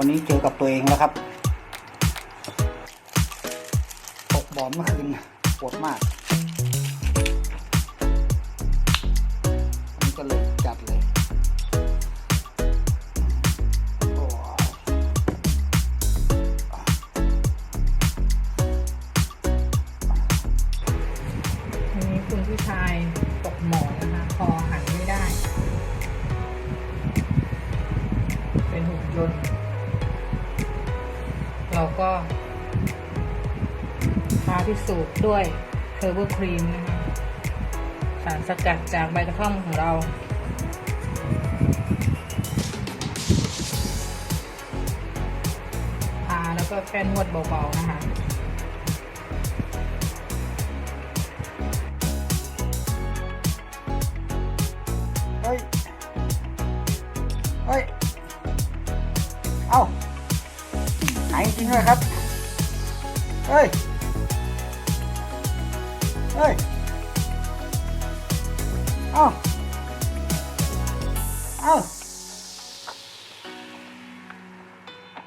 วันนี้เจอกับตัวเองแล้วครับตกบ่อเมื่อคืนปวดมากนนี้ก็เลยจัดเลยทีนี้คุณผู้ชายตกหมอนนะคะ คอหันไม่ได้ เป็นหุ่นยนต์ เราก็พาพิสูจน์ด้วยเทอร์โบครีมนะคะสารสกัดจากใบกระท่อมของเราทาแล้วก็แค่นวดเบา ๆ นะคะเฮ้ย เฮ้ย เอ้า หายจริงด้วยครับ เฮ้ย เฮ้ย เอ้า เอ้า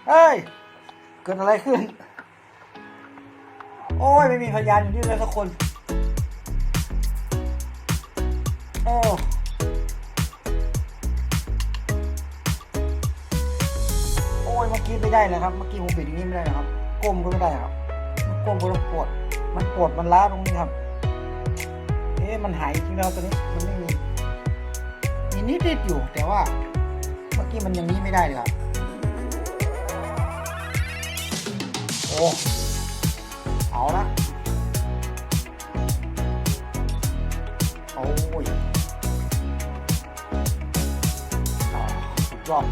เฮ้ย เกิดอะไรขึ้น โอ้ย ไม่มีพยานอยู่ที่เลยสักคน เมื่อกี้ไม่ได้นะครับ เมื่อกี้ผมปิดอย่างนี้ไม่ได้นะครับ ก้มก็ไม่ได้ครับ มันก้มก็ต้องปวด มันปวดมันล้าตรงนี้ครับ เอ๊ะมันหายจริงแล้วตอนนี้มันไม่มีมีนิดนิดๆอยู่แต่ว่า เมื่อกี้มันอย่างนี้ไม่ได้เลยครับ โอ้เอาละโอ้ยสุดยอด